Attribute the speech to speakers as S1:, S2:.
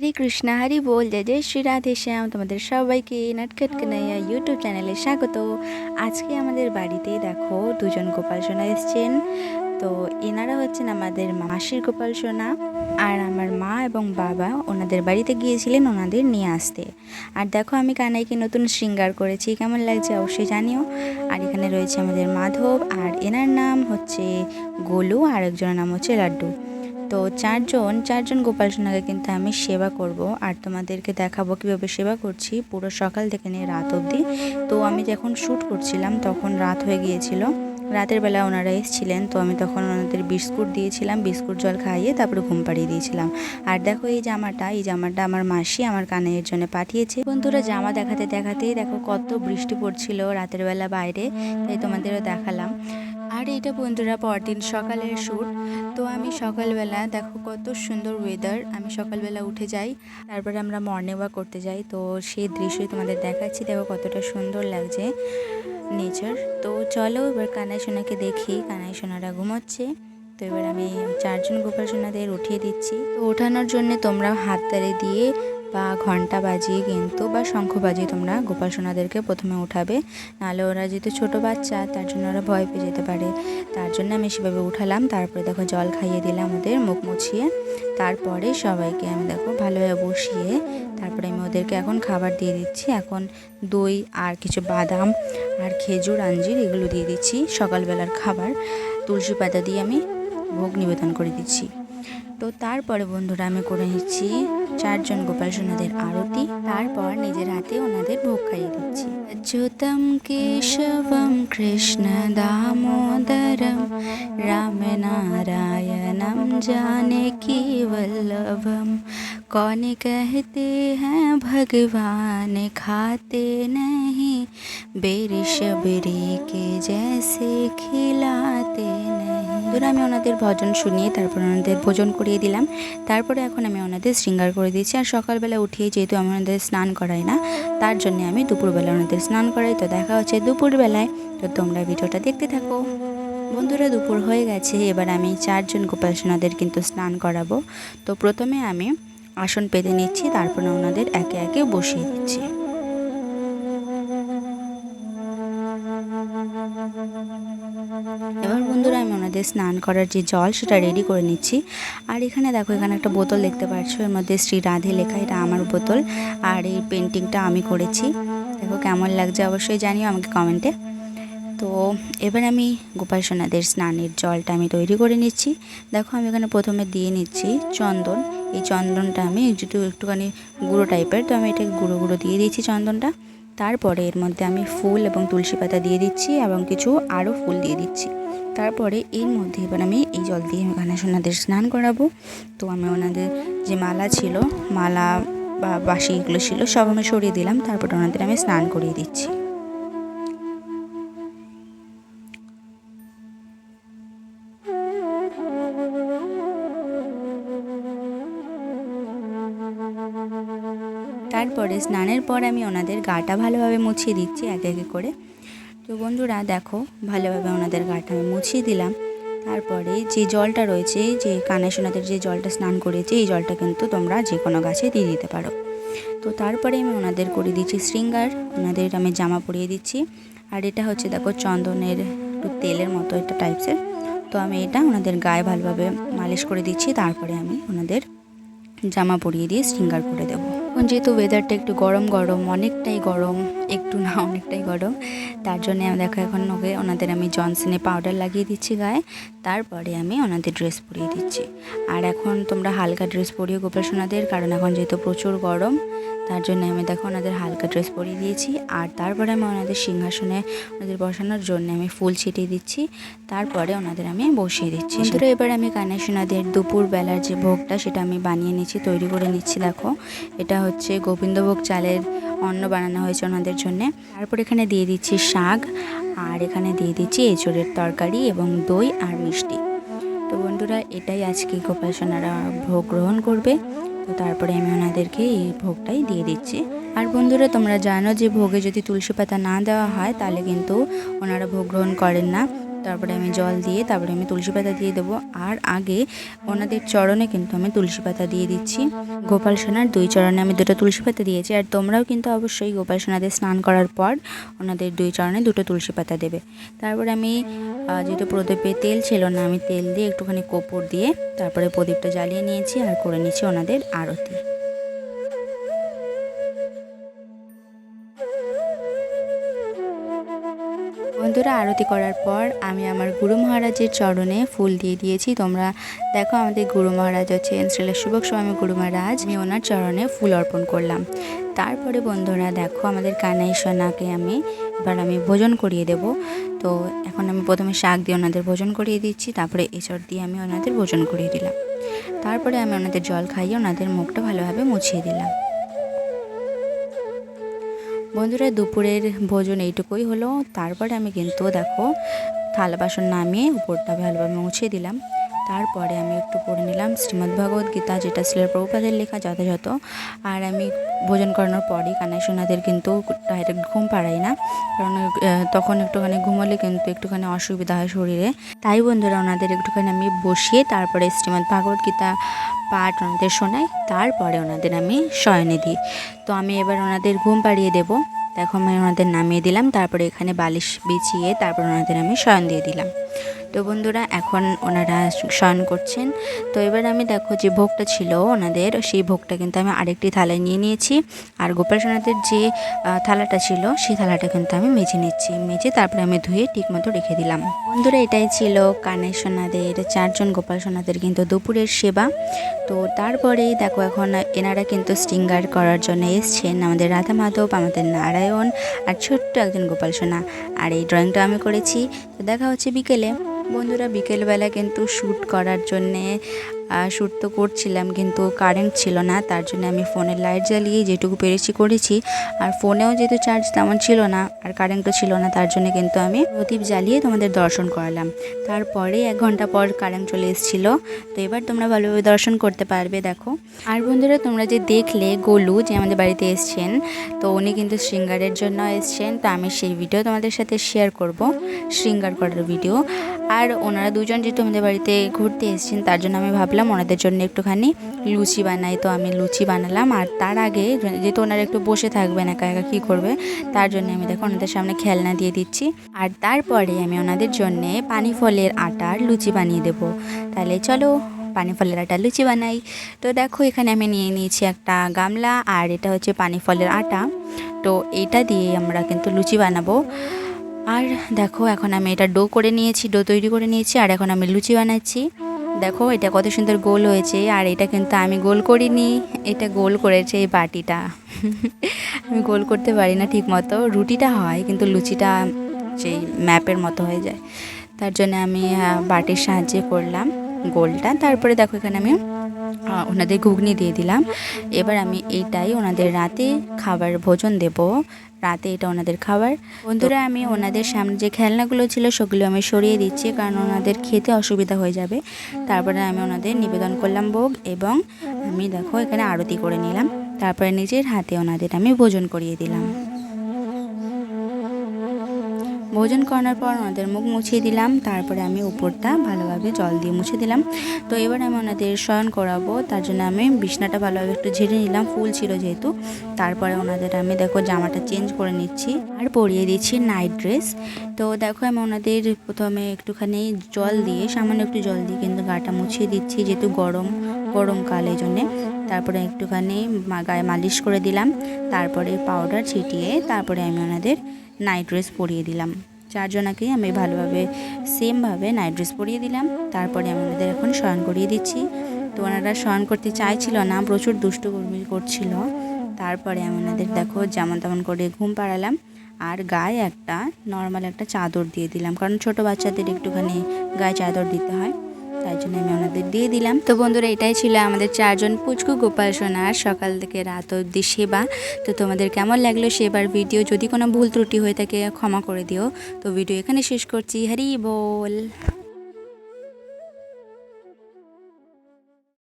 S1: হরে কৃষ্ণ, হরি বল, জয় জয় শ্রী রাধে শ্যাম। তোমাদের সবাইকে নাটকাট কানাইয়া ইউটিউব চ্যানেলে স্বাগত। আজকে আমাদের বাড়িতে দেখো দুজন গোপাল সোনা এসছেন। তো এনারা হচ্ছেন আমাদের মাসির গোপাল সোনা আর আমার মা এবং বাবা ওনাদের বাড়িতে গিয়েছিলেন ওনাদের নিয়ে আসতে। আর দেখো আমি কানাইকে নতুন শৃঙ্গার করেছি, কেমন লাগছে অবশ্যই জানিও। আর এখানে রয়েছে আমাদের মাধব আর এনার নাম হচ্ছে গোলু আর একজনের নাম হচ্ছে লাড্ডু। তো চারজন চারজন গোপাল সোনাকে কিন্তু আমি সেবা করব। আর তোমাদেরকে দেখাবো কীভাবে সেবা করছি। পুরো সকাল থেকে নিয়ে রাত অবধি। তো আমি যখন শ্যুট করছিলাম, তখন রাত হয়ে গিয়েছিল। রাতের বেলা ওনারা এসেছিলেন, তো আমি তখন ওনাদের বিস্কুট দিয়েছিলাম, বিস্কুট জল খাইয়ে তারপরে ঘুম পাড়িয়ে দিয়েছিলাম। আর দেখো এই জামাটা এই জামাটা আমার মাসি আমার কানের জন্য পাঠিয়েছে। বন্ধুরা, জামা দেখাতে দেখাতেই দেখো কত বৃষ্টি পড়ছিল রাতের বেলা বাইরে, তাই তোমাদেরও দেখালাম। আর এটা বন্ধুরা পরদিন সকালের শ্যুট তো আমি সকালবেলা দেখো কত সুন্দর ওয়েদার আমি সকালবেলা উঠে যাই, তারপরে আমরা মর্নিং ওয়াক করতে যাই। তো সেই দৃশ্যই তোমাদের দেখাচ্ছি। দেখো কতটা সুন্দর লাগছে নেচার তো চলো এবার কানাই সোনাকে দেখি। কানাই সোনারা ঘুমোচ্ছে। তো এবার আমি চারজন গোপাল সোনাদের উঠিয়ে দিচ্ছি। তো ওঠানোর জন্য তোমরা হাততালি দিয়ে বা ঘণ্টা বাজিয়ে কিন্তু বা শঙ্খ বাজিয়ে তোমরা গোপাল সোনাদেরকে প্রথমে উঠাবে। নাহলে ওরা যেহেতু ছোটো বাচ্চা, তার জন্য ওরা ভয় পেয়ে যেতে পারে। তার জন্য আমি সেভাবে উঠালাম। তারপরে দেখো জল খাইয়ে দিলাম ওদের, মুখ মুছিয়ে। তারপরে সবাইকে আমি দেখো ভালোভাবে বসিয়ে তারপরে আমি ওদেরকে এখন খাবার দিয়ে দিচ্ছি। এখন দই আর কিছু বাদাম আর খেজুর, আঞ্জির এগুলো দিয়ে দিচ্ছি। সকালবেলার খাবার, তুলসী পাতা দিয়ে আমি ভোগ নিবেদন করে দিচ্ছি। তো তারপরে বন্ধুরা আমি করে নিচ্ছি চারজন গোপাল সোনাদের আরতি তারপর নিজের হাতে ওনাদের ভোগ খাইয়ে দিচ্ছি অচ্যুতম কেশবম কৃষ্ণ দামোদরম রাম নারায়ণম जानकी वल्लभम कौन कहते हैं भगवान खाते नहीं বেরি জেসে খিলাতে আমি ওনাদের ভজন শুনিয়ে তারপর ওনাদের ভোজন করিয়ে দিলাম। তারপরে এখন আমি ওনাদের শৃঙ্গার করে দিয়েছি আর সকালবেলা উঠিয়ে যেহেতু আমি ওনাদের স্নান করাই না, তার জন্য আমি দুপুরবেলা ওনাদের স্নান করাই। তো দেখা হচ্ছে দুপুরবেলায়। তো তোমরা ভিডিওটা দেখতে থাকো। বন্ধুরা, দুপুর হয়ে গেছে। এবার আমি চারজন গোপাল সোনাদের কিন্তু স্নান করাবো। তো প্রথমে আমি আসন পেতে নিচ্ছি। তারপরে ওনাদের একে একে বসিয়ে দিচ্ছি। ওনাদের স্নান করার যে জল, সেটা রেডি করে নিচ্ছি। আর এখানে দেখো, এখানে একটা বোতল দেখতে পাচ্ছ এর মধ্যে শ্রী রাধে লেখা, এটা আমার বোতল। আর এই পেন্টিংটা আমি করেছি। দেখো কেমন লাগছে অবশ্যই জানিও আমাকে কমেন্টে তো এবার আমি গোপাল সোনাদের স্নানের জলটা আমি তৈরি করে নিচ্ছি। দেখো, আমি এখানে প্রথমে দিয়ে নিচ্ছি চন্দন। এই চন্দনটা আমি একটু, একটুখানি গুঁড়ো টাইপের তো আমি এটাকে গুঁড়ো গুঁড়ো দিয়ে দিয়েছি চন্দনটা। তারপরে এর মধ্যে আমি ফুল এবং তুলসী পাতা দিয়ে দিচ্ছি এবং কিছু আরও ফুল দিয়ে দিচ্ছি। তারপরে এর মধ্যে এবার আমি এই জল দিয়ে এখানে ওনাদের স্নান করাবো। তো আমি ওনাদের যে মালা ছিল, মালা বা বাসি এগুলো ছিল, সব আমি সরিয়ে দিলাম। তারপরে ওনাদের আমি স্নান করিয়ে দিচ্ছি। তারপরে স্নানের পর আমি ওনাদের গাটা ভালোভাবে মুছিয়ে দিচ্ছি এক একে করে। তো বন্ধুরা দেখো, ভালোভাবে ওনাদের গাটা আমি মুছিয়ে দিলাম। তারপরে যে জলটা রয়েছে, যে কানে সোনাদের যে জলটা স্নান করেছে, এই জলটা কিন্তু তোমরা যে কোনো গাছে দিয়ে দিতে পারো। তো তারপরে আমি ওনাদের করে দিচ্ছি শৃঙ্গার, ওনাদের আমি জামা পরিয়ে দিচ্ছি। আর এটা হচ্ছে দেখো চন্দনের একটু তেলের মতো একটা টাইপসের তো আমি এটা ওনাদের গায়ে ভালোভাবে মালিশ করে দিচ্ছি। তারপরে আমি ওনাদের জামা পরিয়ে দিয়ে শৃঙ্গার করে দেবো। এখন যেহেতু ওয়েদারটা একটু গরম গরম অনেকটাই গরম একটু না অনেকটাই গরম। তার জন্য আমি দেখো এখন ওকে ওনাদের আমি জনসনে পাউডার লাগিয়ে দিচ্ছি গায়ে। তারপরে আমি ওনাদের ড্রেস পরিয়ে দিচ্ছি। আর এখন তোমরা হালকা ড্রেস পরিয়ে গোপাল সোনাদের কারণ এখন যেহেতু প্রচুর গরম তার জন্য আমি দেখো ওনাদের হালকা ড্রেস পরিয়ে দিয়েছি। আর তারপরে আমি ওনাদের সিংহাসনে ওনাদের বসানোর জন্য আমি ফুল ছিটিয়ে দিচ্ছি। তারপরে ওনাদের আমি বসিয়ে দিচ্ছি। সেটা এবার আমি কানে সোনাদের দুপুর বেলার যে ভোগটা সেটা আমি বানিয়ে নিচ্ছি তৈরি করে নিচ্ছি দেখো। এটা হচ্ছে গোবিন্দভোগ চালের অন্ন বানানো হয়েছে ওনাদের জন্যে। তারপর এখানে দিয়ে দিচ্ছি শাক, আর এখানে দিয়ে দিচ্ছি এঁচড়ের তরকারি এবং দই আর মিষ্টি। তো বন্ধুরা, এটাই আজকে গোপাল সোনারা ভোগ গ্রহণ করবে। তো তারপরে আমি ওনাদেরকে এই ভোগটাই দিয়ে দিচ্ছি। আর বন্ধুরা, তোমরা জানো যে ভোগে যদি তুলসী পাতা না দেওয়া হয়, তাহলে কিন্তু ওনারা ভোগ গ্রহণ করেন না। তারপরে আমি জল দিয়ে, তারপরে আমি তুলসী পাতা দিয়ে দেবো। আর আগে ওনাদের চরণে কিন্তু আমি তুলসী পাতা দিয়ে দিচ্ছি। গোপাল সোনার দুই চরণে আমি দুটো তুলসী পাতা দিয়েছি। আর তোমরাও কিন্তু অবশ্যই গোপাল সোনাদের স্নান করার পর ওনাদের দুই চরণে দুটো তুলসী পাতা দেবে। তারপর আমি যেহেতু প্রদীপে তেল ছিল না, আমি তেল দিয়ে একটুখানি কপুর দিয়ে তারপরে প্রদীপটা জ্বালিয়ে নিয়েছি আর করে নিয়েছি ওনাদের আরতি। বন্ধুরা আরতি করার পর আমি আমার গুরু মহারাজের চরণে ফুল দিয়ে দিয়েছি। তোমরা দেখো আমাদের গুরু মহারাজ হচ্ছেন শ্রীলা শুভক স্বামী গুরু মহারাজ। আমি ওনার চরণে ফুল অর্পণ করলাম। তারপরে বন্ধুরা দেখো আমাদের কানাই সোনাকে আমি এবার আমি ভোজন করিয়ে দেব। তো এখন আমি প্রথমে শাক দিয়ে ওনাদের ভোজন করিয়ে দিচ্ছি, তারপরে এচড় দিয়ে আমি ওনাদের ভোজন করিয়ে দিলাম। তারপরে আমি ওনাদের জল খাইয়ে ওনাদের মুখটা ভালোভাবে মুছিয়ে দিলাম। বন্ধুরা, দুপুরের ভোজন এইটুকুই হলো। তারপরে আমি কিন্তু দেখো থালা বাসন নামিয়ে উপরটা ভালোভাবে মুছে দিলাম। তারপরে আমি একটু পড়ে নিলাম শ্রীমদ্ ভগবদ গীতা, যেটা শিলের প্রভুপাদের লেখা যথাযথ। আর আমি ভোজন করানোর পরই কানাই সোনাদের কিন্তু ডাইরেক্ট ঘুম পাড়াই না, কারণ তখন একটুখানি ঘুমালে কিন্তু একটুখানি অসুবিধা হয় শরীরে। তাই বন্ধুরা ওনাদের একটুখানি আমি বসিয়ে তারপরে শ্রীমদ্ ভাগবত গীতা পাঠ ওনাদের শোনাই, তারপরে ওনাদের আমি শয়নে দিই। তো আমি এবার ওনাদের ঘুম পাড়িয়ে দেবো। দেখো আমি ওনাদের নামিয়ে দিলাম, তারপরে এখানে বালিশ বিছিয়ে তারপর ওনাদের আমি শয়ন দিয়ে দিলাম। তো বন্ধুরা, এখন ওনারা শয়ন করছেন। তো এবার আমি দেখো যে ভোগটা ছিল ওনাদের, সেই ভোগটা কিন্তু আমি আরেকটি থালায় নিয়ে নিয়েছি। আর গোপাল সোনাদের যে থালাটা ছিল, সেই থালাটা কিন্তু আমি মেজে নিচ্ছি। মেজে তারপরে আমি ধুয়ে ঠিকমতো রেখে দিলাম। বন্ধুরা, এটাই ছিল কানাই সোনাদের, চারজন গোপাল সোনাদের কিন্তু দুপুরের সেবা। তো তারপরেই দেখো এখন এনারা কিন্তু স্টিঙ্গার করার জন্য এসছেন আমাদের রাধা মাধব, আমাদের নারায়ণ আর ছোট্ট একজন গোপাল সোনা। আর এই ড্রয়িংটা আমি করেছি। তো দেখা হচ্ছে বিকেলে। বন্ধুরা, বিকেলবেলা কিন্তু শ্যুট করার জন্যে শ্যুট তো করছিলাম কিন্তু কারেন্ট ছিল না, তার জন্য আমি ফোনের লাইট জ্বালিয়ে যেটুকু পেরেছি করেছি। আর ফোনেও যেহেতু চার্জ তেমন ছিল না, আর কারেন্টও ছিল না, তার জন্য কিন্তু আমি প্রদীপ জ্বালিয়ে তোমাদের দর্শন করালাম। তারপরে এক ঘণ্টা পর কারেন্ট চলে এসেছিল, তো এবার তোমরা ভালোভাবে দর্শন করতে পারবে, দেখো। আর বন্ধুরা, তোমরা যে দেখলে গোলু যে আমাদের বাড়িতে এসছেন, তো উনি কিন্তু শৃঙ্গারের জন্য এসছেন, তো আমি সেই ভিডিও তোমাদের সাথে শেয়ার করব, শৃঙ্গার করার ভিডিও আর ওনারা দুজন যেহেতু আমাদের বাড়িতে ঘুরতে এসেছেন, তার জন্য আমি ভাবলাম ওনাদের জন্য একটুখানি লুচি বানাই। তো আমি লুচি বানালাম আর তার আগে যেহেতু ওনারা একটু বসে থাকবেন একা একা কী করবে, তার জন্য আমি দেখো ওনাদের সামনে খেলনা দিয়ে দিচ্ছি। আর তারপরে আমি ওনাদের জন্য পানি ফলের আটার লুচি বানিয়ে দেবো। তাহলে চলো পানি ফলের আটা লুচি বানাই। তো দেখো এখানে আমি নিয়ে নিয়েছি একটা গামলা আর এটা হচ্ছে পানি ফলের আটা। তো এটা দিয়ে আমরা কিন্তু লুচি বানাবো। আর দেখো, এখন আমি এটা ডো করে নিয়েছি, ডো তৈরি করে নিয়েছি, আর এখন আমি লুচি বানাচ্ছি। দেখো, এটা কত সুন্দর গোল হয়েছে, আর এটা কিন্তু আমি গোল করিনি, এটা গোল করেছে এই বাটিটা। আমি গোল করতে পারি না ঠিক মতো রুটিটা হয়, কিন্তু লুচিটা সেই ম্যাপের মতো হয়ে যায়। তার জন্য আমি বাটির সাহায্যে করলাম গোলটা। তারপরে দেখো, এখানে আমি ওনাদের ঘুগনি দিয়ে দিলাম। এবার আমি এইটাই ওনাদের রাতে খাবার ভোজন দেব। রাতে এটা ওনাদের খাবার। বন্ধুরা, আমি ওনাদের সামনে যে খেলনাগুলো ছিল সেগুলো আমি সরিয়ে দিচ্ছি কারণ ওনাদের খেতে অসুবিধা হয়ে যাবে। তারপরে আমি ওনাদের নিবেদন করলাম ভোগ এবং আমি দেখো এখানে আরতি করে নিলাম। তারপরে নিজের হাতে ওনাদের আমি ভোজন করিয়ে দিলাম। ভোজন করানোর পর ওনাদের মুখ মুছিয়ে দিলাম, তারপরে আমি উপরটা ভালোভাবে জল দিয়ে মুছে দিলাম। তো এবার আমি ওনাদের শয়ন করাবো, তার জন্য আমি বিছনাটা ভালোভাবে একটু ঝেড়ে নিলাম, ফুল ছিল যেহেতু। তারপরে ওনাদের আমি দেখো জামাটা চেঞ্জ করে নিচ্ছি আর পরিয়ে দিচ্ছি নাইট ড্রেস। তো দেখো আমি ওনাদের প্রথমে একটুখানি জল দিয়ে, সামান্য একটু জল দিয়ে কিন্তু গাটা মুছিয়ে দিচ্ছি, যেহেতু গরম গরমকাল এই জন্যে। তারপরে একটুখানি গায়ে মালিশ করে দিলাম, তারপরে পাউডার ছিটিয়ে তারপরে আমি ওনাদের নাইট ড্রেস পরিয়ে দিলাম। চারজনাকেই আমি ভালোভাবে সেমভাবে নাইট ড্রেস পরিয়ে দিলাম। তারপরে আমি ওনাদের এখন শয়ন করিয়ে দিচ্ছি। তো ওনারা শয়ন করতে চাইছিল না, প্রচুর দুষ্টু কর্মী করছিল। তারপরে আমি ওনাদের দেখো যেমন তেমন করে ঘুম পাড়ালাম। আর গায়ে একটা নর্মাল একটা চাদর দিয়ে দিলাম। কারণ ছোট বাচ্চাদের একটুখানি গায়ে চাদর দিতে হয়। তাই জন্য আমি ওনাদের দিয়ে দিলাম। তো বন্ধুরা, এটাই ছিল আমাদের চারজন পুচকু গোপাল সোনার সকাল থেকে রাত অবধি সেবা। তো তোমাদের কেমন লাগল সেবার ভিডিও? যদি কোনো ভুল ত্রুটি হয়ে থাকে, ক্ষমা করে দিও। তো ভিডিও এখানে শেষ করছি। হ্যারি বল।